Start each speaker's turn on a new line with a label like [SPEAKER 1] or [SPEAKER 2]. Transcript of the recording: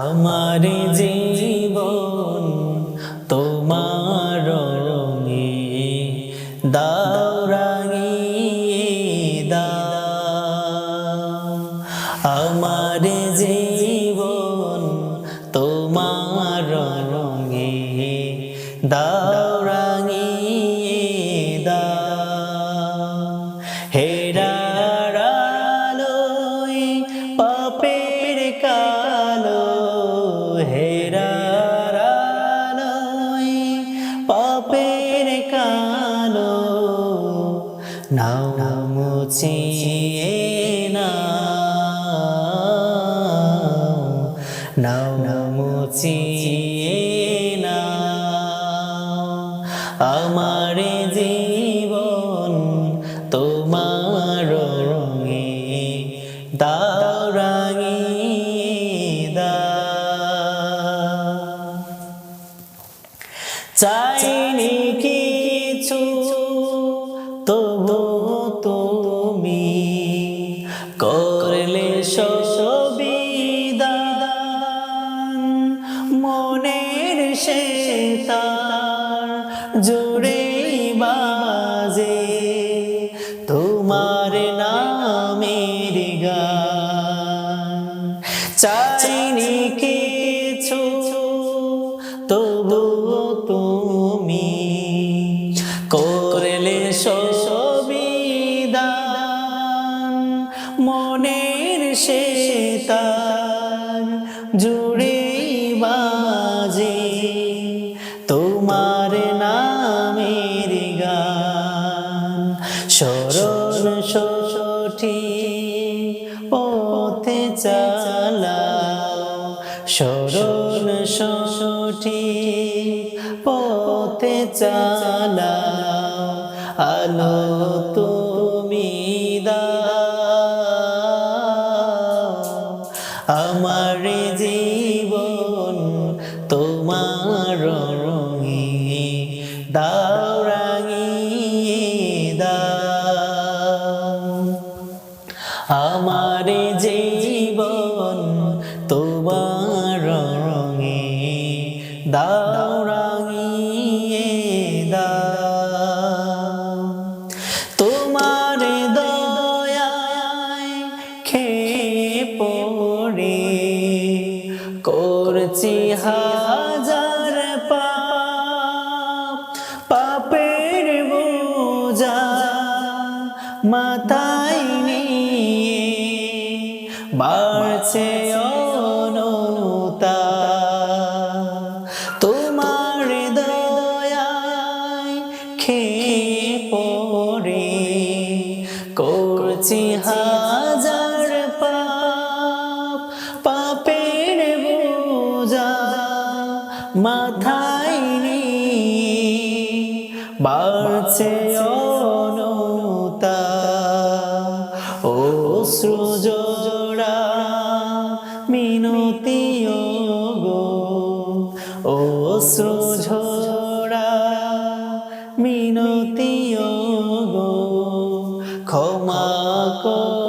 [SPEAKER 1] আমার জীবন তোমার রঙে দাউরাঙিয়ে নাও মুছিয়ে নাও নাও মুছিয়ে নাও। আমার জীবন তার জুড়ে বাজে তোমার নামের গান। চাইনি কিছু তবু তুমি করলে সবিদান মনের সে তার জুড়ে স্মরণ সঠি পথে চালাও। শরণ সঠি পথে চালাও। আলো তুমি আমার জীবন তোমার রঙে দাও, রাঙিয়ে তোমার রঙে দাও রাঙিয়ে দাও। তোমার দয়ায় খেয়ে পড়ে করছি হাজার পাপ, পাপের বোঝা মাথায় নিয়ে। বাড়ছে অনুতা খেয়ে পড়ে। করছি হাজার পাপ পাপের বোঝা মাথায় বাড়ছে অনুতা ও সৃজোড়া মিনতি মিনতি গো ক্ষমা কর।